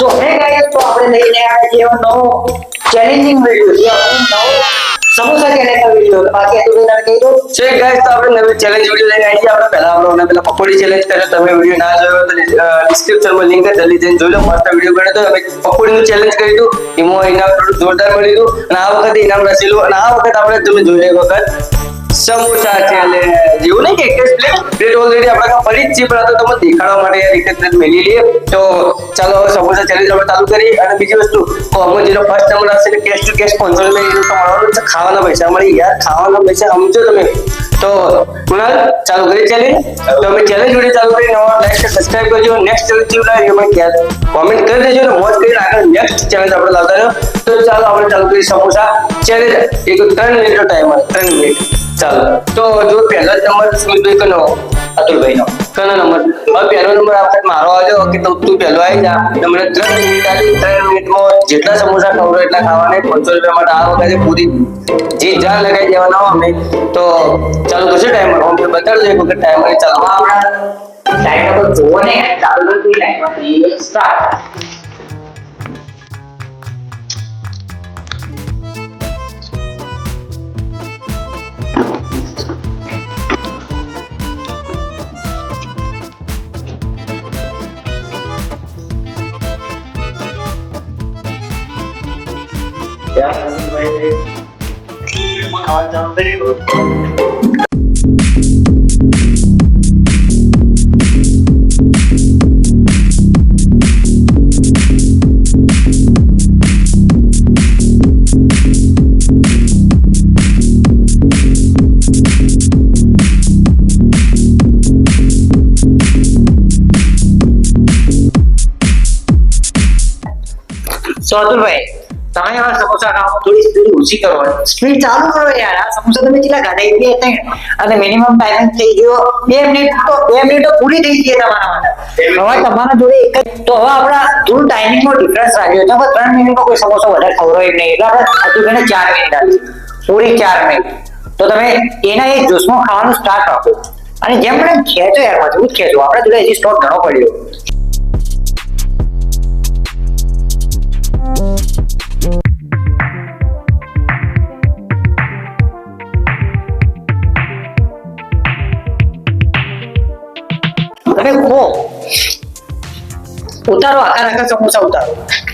સો હે ગાઈસ, તો આપણે લઈને આવ્યા છીએ નવો ચેલેન્જિંગ વિડિયો નવો સમોસા કા વિડિયો બાકી હતું તમે કહી દો છે ગાઈસ, તો આપણે નવી ચેલેન્જ વિડિયો લઈને આવી આપણે પહેલા આપણે પેલા પકોડી ચેલેન્જ કરે તમે વિડિયો ના જોયો તો ડિસ્ક્રિપ્શનમાં લિંક છે જઈને જોઈ લો. મસ્ત વિડિયો બન્યો તો અમે પકોડીનું ચેલેન્જ કરી દીધું. એમાં ઇનામ જોરદાર મળી હતું. અને આ વખતે ઇનામ રસેલું અને આ વખત આપણે, તમે જોઈ એક વખત સમોસા ચેલેન્જ એવું નહીં કે એક જ પ્લેટ પ્લેટ ઓલરેડી આપણા કામ ફરી જ છે પણ આ તો તમને દેખાડવા માટે યાર એક જ પ્લેટ મેલી લઈએ તો ચાલો હવે સમોસા ચેલેન્જ આપણે ચાલુ કરી અને બીજી વસ્તુ કોમન જેનો ફર્સ્ટ નંબર આવશે એટલે કેશ ટુ કેશ પાંચસો રૂપિયા એ તો મળવાનું છે ખાવાના પૈસા મળી યાર ખાવાના પૈસા સમજો તમે તો કુણાલ ચાલુ કરી ચેલેન્જ તો અમે ચેલેન્જ વીડિયો ચાલુ કરી નવા લાઈક સબસ્ક્રાઇબ કરજો નેક્સ્ટ ચેલેન્જ કેવું લાગે એમાં ક્યાં કોમેન્ટ કરી દેજો ને મોજ કરીને આગળ નેક્સ્ટ ચેલેન્જ આપણે લાવતા રહ્યો તો ચાલો આપણે ચાલુ કરી સમોસા ચેલેન્જ એક ત્રણ મિનિટનો ટાઈમ હોય ત્રણ મિનિટ ચાલો. તો જો પહેલો નંબર સુમિતભાઈ કનો અતુલભાઈ નો કનો નંબર? હવે પહેલો નંબર આપણે મારો આવ્યો કે તો તું પહેલો આવી જા. તમને ત્રણ મિનિટ આવી ત્રણ મિનિટમાં જેટલા સમોસા ખવડો એટલા ખાવાના. પાંચસો રૂપિયા માટે આ વખતે પૂરી જે જાન લગાવી દેવાના અમે. તો ચાલુ કરશે ટાઈમર હું બતાડજો એક વખત ટાઈમર ચાલુ. આપણા ટાઈમ પર જોવો ને. ચાલુ કરી ટાઈમ સ્ટાર્ટ સો અતુલભાઈ તમે આ સમોસા ખાઓ થોડી સ્પીડ ઓછી કરો સ્પીડ ચાલુ કરો યાર. આ સમોસા તમે કેટલા ગાડા એક બે અને મિનિમમ ટાઈમ થઈ ગયો. બે મિનિટ તો બે મિનિટ તો પૂરી થઈ ગઈ તમારા માટે. હવે તમારા જોડે એક જ તો હવે આપણા થોડું ટાઈમિંગનો ડિફરન્સ રાખ્યો તો ત્રણ મિનિટમાં કોઈ સમોસો વધારે ખવડાવે નહીં. એટલે આપણે અતુલભાઈને ચાર મિનિટ આપી પૂરી ચાર મિનિટ તો તમે એના એ જોશમાં ખાવાનું સ્ટાર્ટ રાખો અને જેમ પણ ખેંચો યાર. મજબૂત ખેંચો. આપણે જોડે હજી સ્ટોક ઘણો પડ્યો. ઉતારો આખા આખા સમોસા ઉતારો દસ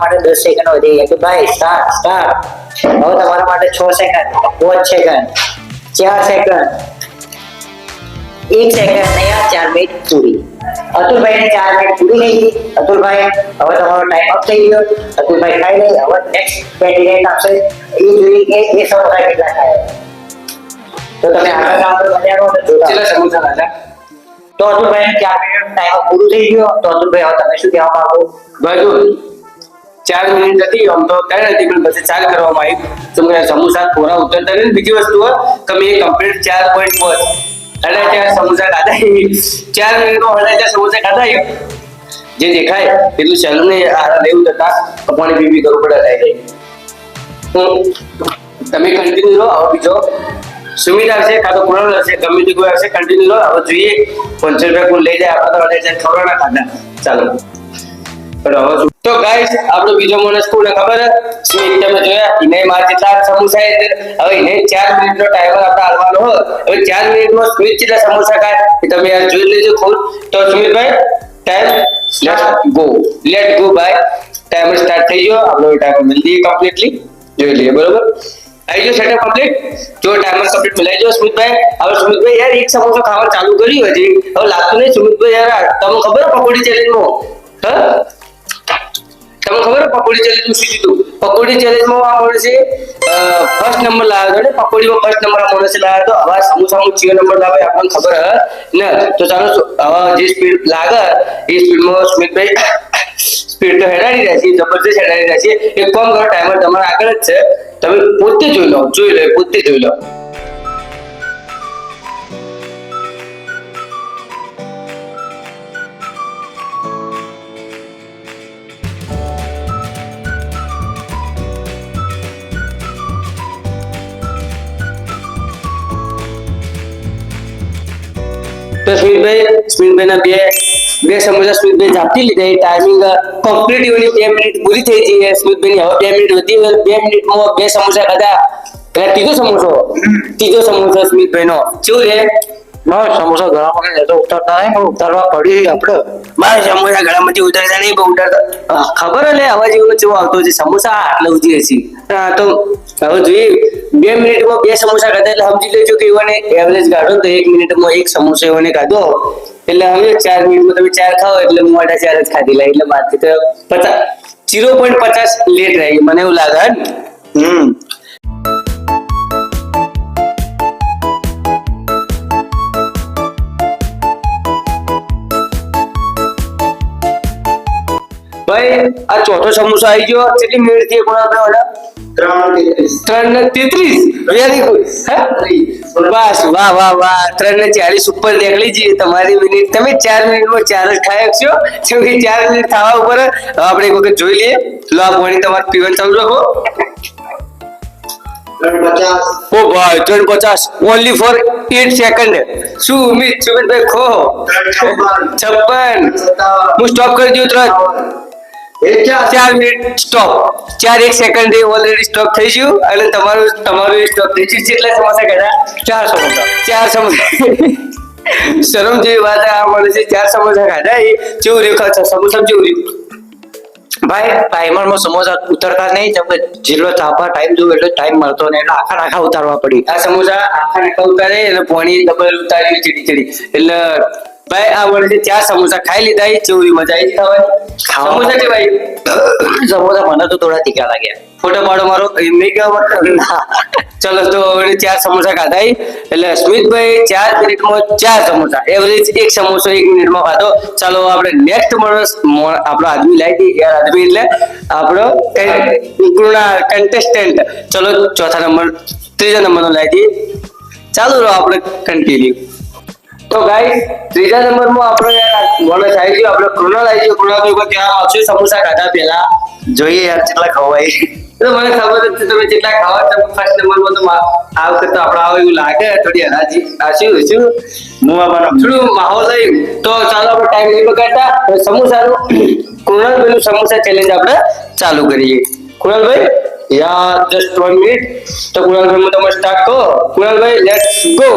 માટે દસ સેકન્ડ વધી ગયા કે ભાઈ સ્ટાર્ટ સ્ટાર્ટ હવે તમારા માટે છ સેકન્ડ પાંચ સેકન્ડ ચાર સેકન્ડ એક સેકન્ડ ને આ ચાર મિનિટ પૂરી અતુલભાઈ ને ચાર મિનિટ પૂરી થઈ ગઈ અતુલભાઈ હવે તમારો ટાઈમ અપ થઈ ગયો અતુલભાઈ ખાઈ લે હવે નેક્સ્ટ કેન્ડિડેટ આપશે એ જોઈએ કે એ સમોસા કેટલા ખાય તો તમે આગળ આગળ વધારો અને જોતા કેટલા સમોસા ખાધા તો અતુલભાઈ ચાર મિનિટ ટાઈમ પૂરું થઈ ગયો તો અતુલભાઈ હવે તમે શું કહેવા માંગો બધું ચાર મિનિટ હતી, આમ તો ત્રણ હતી, પણ પછી ચાર કરવામાં આવી તો મેં સમોસા થોડા ઉતરતા રહે બીજી વસ્તુ તમે એ કમ્પ્લીટ ચાર પોઈન્ટ પાંચ અને ચાર સમોસા ખાધા ચાર મિનિટમાં હડા ચાર સમોસા ખાધા જે દેખાય એટલું ચાલુ ને આરા લેવું થતા પાણી પીવી કરવું પડે તમે કન્ટિન્યુ રહો હવે બીજો. સુમિત આવશે, કાં તો કુણાલ હશે ગમે તે કોઈ આવશે કન્ટિન્યુ રહો. હવે જોઈએ પંચર રૂપિયા કોણ લઈ જાય, આપણે તો અઢાર ખવડાવના ખાધા. ચાલો? તો ગાઈસ આપણો બીજો માણસ કોને ખબર હે? સ્મિત તમે જોયા? ઇને માર કેટલા સમોસા એ હવે એને ચાર મિનિટનો ટાઈમર આપણે આલવાનો હો હવે ચાર મિનિટમાં સ્મિત કેટલા સમોસા ખાય કે તમે યાર જોઈ લેજો ખુદ. તો Smitbhai time let go let go bye timer start થઈ ગયો. આપણો ટાઈમર મિલ કમ્પ્લીટલી જોઈ લઈએ, બરોબર? આવી ગયો સેટઅપ કમ્પ્લીટ જો ટાઈમર કમ્પ્લીટ મિલાઈ ગયો સ્મિતભાઈ. હવે સ્મિતભાઈ યાર એક સમોસો ખાવાનું ચાલુ કર્યું હજી. હવે લાગતું નહીં સ્મિતભાઈ યાર તમને ખબર પકોડી ચેલેન્જમાં હા? તમને ખબર પકોડી ચેલેન્જ શું કીધું પકોડી ચેલેન્જમાં આ માણસે ફર્સ્ટ નંબર લાવ્યો હતો ને, પકોડીમાં ફર્સ્ટ નંબર આ માણસે લાવ્યો હતો. હવે આ સમોસામાં ચિયો નંબર લાવે આપણને ખબર ને? તો ચાલો હવે જે સ્પીડ લાગે, એ સ્પીડમાં સ્મિતભાઈ સ્પીડ તો હેડાડી રહ્યા છે, જબરજસ્ત હેડાડી રહ્યા છે. એક કામ કરો ટાઈમર તમારા આગળ જ છે. તમે પોતે જોઈ લો જોઈ લો પોતે જોઈ લો. સ્મિતભાઈ સ્મિતભાઈના બે બે સમોસા સ્મિતભાઈ ઝાપટી લીધા. ટાઈમિંગ કમ્પ્લીટ એની બે મિનિટ પૂરી થઈ ગઈ છે સ્મિતભાઈની હવે બે મિનિટ વધી. બે મિનિટમાં બે સમોસા ખાધા. એટલે ત્રીજો સમોસો. ત્રીજો સમોસો સ્મિતભાઈનો. કેવું રે સમોસા ગળામાં તો ઉતરતા નહીં પણ ઉતારવા પડી આપણે. મારે સમોસા ગળામાંથી ઉતરતા નહીં પણ ઉતરતા ખબર લે અવાજ એવો કેવો આવતો છે? સમોસા આટલા ઉતરે છે હા તો હવે જોઈએ. બે મિનિટમાં બે સમોસા ખાધા એટલે સમજી લેજો કે એવાને એવરેજ કાઢો તો એક મિનિટમાં એક સમોસો એવાને ખાધો. એટલે હવે ચાર મિનિટમાં તમે ચાર ખાઓ એટલે મોઢા ચાર જ ખાધી લે એટલે બાકી તો પચાસ. જીરો પોઈન્ટ પચાસ લેટ રહી મને એવું લાગે હમ. ભાઈ આ ચોથો સમોસો આવી ગયો. કેટલી મિનિટથી કોણ આપણે ઓર્ડર ત્રણ ને તેત્રીસ. વેરી ગુડ બસ વાહ વાહ વાહ. ત્રણ ને ચાલીસ ઉપર નીકળી જઈએ. તમારી મિનિટ. તમે ચાર મિનિટમાં ચાર જ ખાઈ છો. કે ચાર મિનિટ થવા ઉપર આપણે એક વખત જોઈ લઈએ. લો આ પાણી તમારે પીવાનું સમજો રાખો ઓ ભાઈ ત્રણ પચાસ. ઓનલી ફોર એટ સેકન્ડ શું ઉમેદ સુમિતભાઈ ખો. છપ્પન. હું સ્ટોપ કરી દઉં ત્રણ. ચાર સ્ટોપ ચાર એક સેકન્ડ ઓલરેડી સ્ટોપ થઈ ગયું અને તમારું તમારું સ્ટોપ થઈ ગયું. કેટલા સમોસા ખાધા ચાર સમોસા ચાર સમોસા શરમ જેવી વાત આ મળે છે, ચાર સમોસા ખાધા એ. જેવું રહ્યું છે સમોસા જેવું રહ્યું? ભાઈ, ટાઈમરમાં સમોસા ઉતરતા નહીં. તમે જેટલો તાપા ટાઈમ જોવો એટલો ટાઈમ મળતો નહીં. એટલે આખા આખા ઉતારવા પડી. આ સમોસા આખા નાખા ઉતારે એટલે પાણી ડબલ ઉતારી ચડી ચડી. એટલે ભાઈ આ વળે ત્યાં ચાર સમોસા ખાઈ લીધા જેવું મજા આવી ખાવા- સમોસા ભાઈ? સમોસા મને તો થોડા તીખા લાગ્યા. ફોટો પાડો મારો એમ નહીં કહેવા ચલો તો હવે ચાર સમોસા ખાધા એટલે સ્મિતભાઈ ચાર મિનિટમાં ચાર સમોસા. એવરેજ એક સમોસો એક મિનિટમાં ખાધો. ચાલો આપણે નેક્સ્ટ માણસ આપણો આદમી લાવી દઈએ આદમી એટલે. આપણો કન્ટેસ્ટન્ટ ચલો ચોથા નંબર ત્રીજા નંબરનો લાવી દઈએ. ચાલુ રહો આપણે કન્ટિન્યુ તો ગાઈસ ત્રીજા નંબરમાં આપણો યાર માણસ આવી ગયો. આપણે કૃણાલ આવી ગયો. કૃણાલ ભાઈ ઉપર ક્યાં આવશે સમોસા ખાધા પહેલા. જોઈએ યાર કેટલા ખવાય. તો મને ખબર જ છે તમે જેટલા ખાવા તમે ફર્સ્ટ નંબરમાં તો મા- આ વખત તો આપણે આવો એવું લાગે થોડી હરાજી આ શું શું? મુવા બનો થોડું માહોલ થયું તો ચાલો આપણે ટાઈમ નહીં બગાડતા. સમોસાનું કૃણાલભાઈનું સમોસા ચેલેન્જ આપણે ચાલુ કરીએ. Krunalbhai yeah just one minute તો કૃણાલભાઈ તમે સ્ટાર્ટ કરો. કૃણાલભાઈ લેટ્સ ગો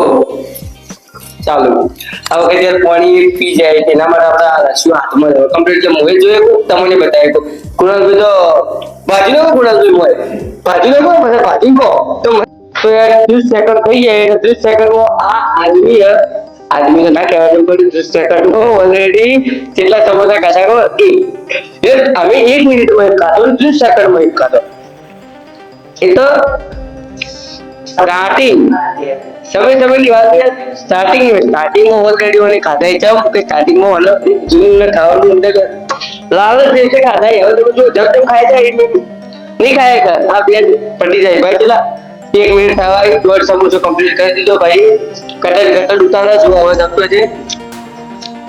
ચાલો. આ વખતે પાણી પી જાય, તેના માટે આપણે શું હાથમાં લેવો કમ્પ્લીટ જે મોએ જોઈએ તમને બતાવી કહું. કુણાલભાઈ તો ભાજી નાખો કુણાલભાઈ મોએ ભાજી નાખો મને ભાજી કહો તો તો યાર ત્રીસ સેકન્ડ થઈ જાય એટલે ત્રીસ સેકન્ડમાં આ આદમી આદમી તો ના કહેવાનું પણ ત્રીસ સેકન્ડમાં ઓલરેડી કેટલા સમોસા ખાધા ખબર? એક. અમે એક મિનિટમાં એક ને ત્રીસ સેકન્ડમાં એક ખાધો. એ તો સ્ટાર્ટિંગ સમય સમયની વાત છે સ્ટાર્ટિંગ સ્ટાર્ટિંગમાં ઓલરેડી મને ખાધા છે કે સ્ટાર્ટિંગમાં મને જૂન ખાવાનું અંદર લાલચ છે કે ખાધા હવે તો જો જબ જબ ખાય જાય નહીં ખાય કર આ બે પડી જાય. ભાઈ, પેલા એક મિનિટ થવા દોઢ સમોસો કમ્પ્લીટ કરી દીધો. ભાઈ કટર કટર ઉતારા છું અવાજ આપતો છે?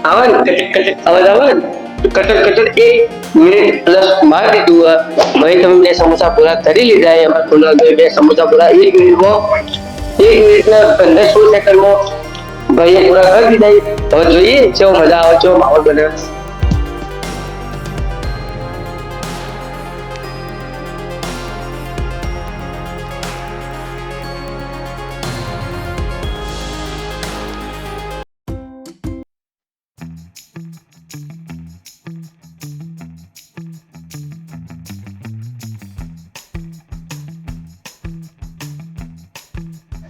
આવે ને. કટક કટર અવાજ આવે કટર કટર એક મિનિટ પ્લસ માર દીધું. ભાઈ, તમે બે સમોસા પૂરા કરી લીધા, એમાં થોડા બે બે સમોસા પૂરા. એક મિનિટમાં એક મિનિટના પંદર સોળ સેકન્ડમાં ભાઈએ પૂરા કરી દીધા. હવે જોઈએ, ચો મજા આવે કેવો માહોલ બને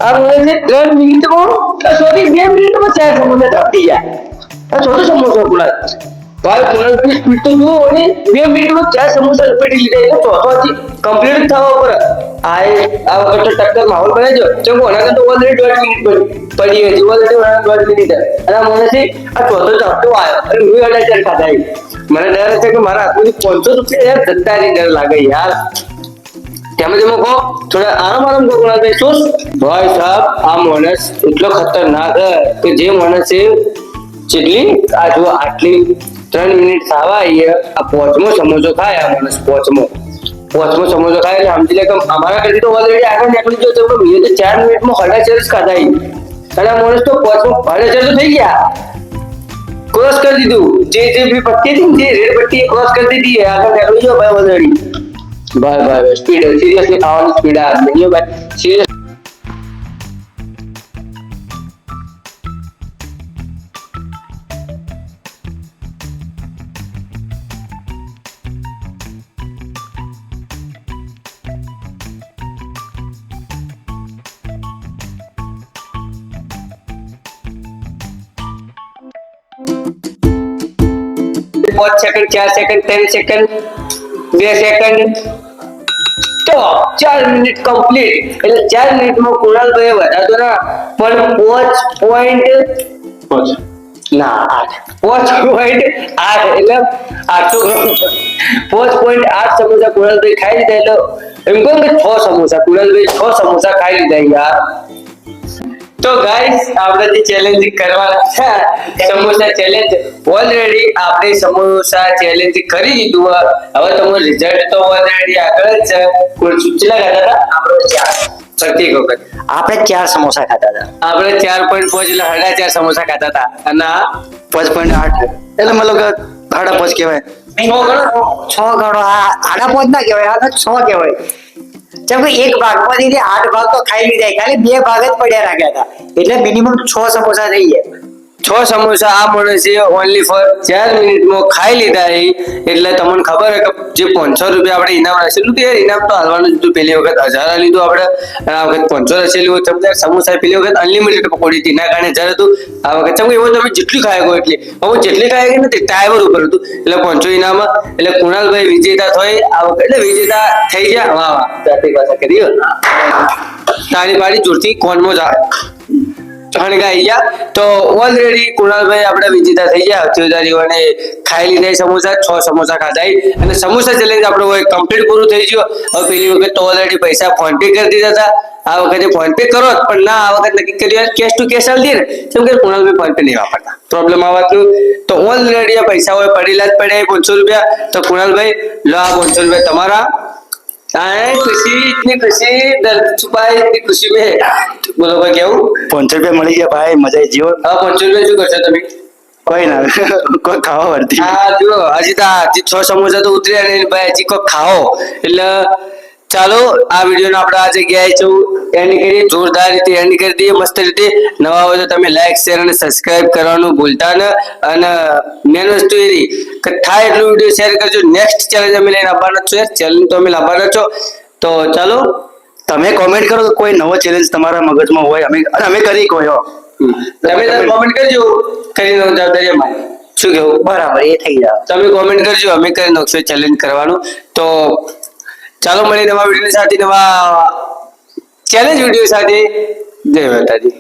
આ મને છે ત્રણ મિનિટમાં સોરી બે મિનિટમાં ચાર સમોસા જાય. આ ચોથો સમોસો પૂરા ભાઈ કુણાલભાઈ સ્પીડ તો જુઓ અને બે મિનિટમાં ચાર સમોસા લપેટી લીધા એટલે ચોથોથી કમ્પ્લીટ થવા પર આ આ વખત ટક્કર માહોલ બનાવજો ચમ કોના કરતો ઓલરેડી દોઢ મિનિટ પડી. હતી. ઓલરેડી દોઢ મિનિટ. અને આ મને આ ચોથો ચપટો આવ્યો. અને હું અઢાર ચાર ખાધા. મને ડર છે કે મારા હાથમાંથી પાંચસો રૂપિયા યાર નહીં ડર લાગે યાર. તેમાં તમે કહો થોડા આરામ આરામ કહો કુણાલભાઈ શું? ભાઈ સાહેબ, આ માણસ એટલો ખતરનાક કે જે માણસે જેટલી આ જો આટલી ત્રણ મિનિટ ખાવા આ પોચમો સમોસો ખાય આ માણસ પોચમો. પોચમો સમોસો ખાય એટલે સમજી લે કે અમારા કરતી તો ઓલરેડી આગળ નીકળી ગયો તો મેં તો ચાર મિનિટમાં હડા ચેરસ ખાધા અને આ માણસ તો પોચમો હડા ચેર તો થઈ ગયા. ક્રોસ કરી દીધું. જે જે બી પટ્ટી હતી ને જે રેડ પટ્ટી ક્રોસ કરી દીધી આગળ નીકળી ગયો ભાઈ ઓલરેડી ભાઈ ભાઈ સ્પીડ સિરિયસલી ખાવાની સ્પીડ આ નહીં ભાઈ સિરિયસ પાંચ સેકન્ડ ચાર સેકન્ડ ત્રણ સેકન્ડ બે સેકન્ડ તો ચાર મિનિટ કમ્પ્લીટ એટલે ચાર મિનિટમાં કુણાલભાઈ વધારતો ના પણ પાંચ પોઈન્ટ ના આઠ. પાંચ પોઈન્ટ આઠ. એટલે આઠસો પાંચ પોઈન્ટ આઠ સમોસા કુણાલભાઈ ખાઈ લીધા. એટલે એમ કહું કે છ સમોસા. કુણાલભાઈ છ સમોસા ખાઈ લીધા. યાર તો ગાઈસ આપણે જે ચેલેન્જ કરવાના છે સમોસા ચેલેન્જ ઓલરેડી આપણે સમોસા ચેલેન્જ કરી દીધું હવે તમારું રિઝલ્ટ તો ઓલરેડી આગળ જ છે. કોઈ ચૂચલા ખાતા હતા? આપણે ચાર. પ્રત્યેક વખત. આપણે ચાર સમોસા ખાતા હતા. આપણે ચાર પોઈન્ટ પાંચ એટલે સાડા ચાર સમોસા ખાતા હતા. અને પાંચ પોઈન્ટ આઠ. એટલે મતલબ કે સાડા પાંચ કહેવાય. છ ગણો. છ ગણો. આ સાડા પાંચ ના કહેવાય આ છ કહેવાય. જેમ કે એક ભાગમાંથી જે આઠ ભાગ તો ખાઈ લીધા ખાલી બે ભાગ જ પડ્યા રાખ્યા હતા. એટલે મિનિમમ છ સમોસા થઈ ગયા. છ સમોસા આ માણસે ઓનલી ફોર ચાર મિનિટમાં ખાઈ લીધા એ એટલે તમને ખબર કે જે પાંચસો રૂપિયા આપણે ઇનામ રાખેલું તે ઇનામ તો હાલવાનું હતું. પેલી વખત હજાર લીધું આપણે આ વખત પાંચસો રાખેલું ચમ કે સમોસા પેલી વખત અનલિમિટેડ પકોડી હતી. એના કારણે હજાર હતું, આ વખત ચમકે એવું તમે જેટલી ખાઈ ગયો એટલી. હું જેટલી ખાઈ ગઈ નથી ટાઈમર ઉપર હતું. એટલે પાંચસો ઇનામ એટલે કુણાલભાઈ વિજેતા થઈ, આ વખત એટલે વિજેતા થઈ ગયા. વાહ વાહ. કરી તારી પાડી જોરથી કોનમાં જાય હણગાઈ ગયા. તો ઓલરેડી કુણાલભાઈ આપણે વિજેતા થઈ ગયા. હથિયારીઓને ખાઈ લીધા સમોસા, છ સમોસા ખાધા અને સમોસા ચેલેન્જ આપણો હોય કમ્પ્લીટ પૂરું થઈ ગયું. હવે પેલી વખત તો ઓલરેડી પૈસા ફોન પે કરી દીધા હતા. આ વખતે ફોન પે કરો પણ ના, આ વખત નક્કી કર્યું કેશ ટુ કેશ આલી દે ને. કેમ કે કુણાલભાઈ ફોન પે નહીં વાપરતા. પ્રોબ્લેમ આવવાનું તો ઓલરેડી પૈસા હોય, પડેલા જ પડ્યા પાંચસો રૂપિયા. તો કુણાલભાઈ, લો આ પાંચસો રૂપિયા તમારા. आए खुशी इतनी खुशी दर्द छुपाए इतनी खुशी में बोलो भाई કેવું પાંચસો રૂપિયા મળી ગયા ભાઈ મજા આવી જીવો હા પાંચસો રૂપિયા શું કરશો તમે કોઈ ના કોઈ ખાવા વળતી હા જુઓ હજી તો આ હજી છ સમોસા તો ઉતર્યા નહીં ભાઈ હજી કોઈ ખાઓ એટલે ચાલો આ વિડીયોનો આપણે આ જગ્યાએ છું. એન્ડ કરીએ જોરદાર રીતે એન્ડ કરી દઈએ મસ્ત રીતે. નવા હોય તો તમે લાઈક શેર અને સબસ્ક્રાઇબ કરવાનું ભૂલતા ન. અને મેન વસ્તુ એ કે થાય એટલું વીડિયો શેર કરજો. નેક્સ્ટ ચેલેન્જ અમે લઈને આવવાના છો ચેલેન્જ તો અમે લાવવાના છો. તો ચાલો તમે કોમેન્ટ કરો કોઈ નવો ચેલેન્જ તમારા મગજમાં હોય. અમે અમે કરી કોઈ તમે કોમેન્ટ કરજો. કરીને હું જવાબદારી અમારી. શું કેવું બરાબર એ થઈ જાય. તમે કોમેન્ટ કરજો. અમે કરી નાખશું ચેલેન્જ કરવાનું. તો ચાલો મળીએ નવા વીડિયો સાથે નવા ચેલેન્જ વીડિયો સાથે. જય માતાજી.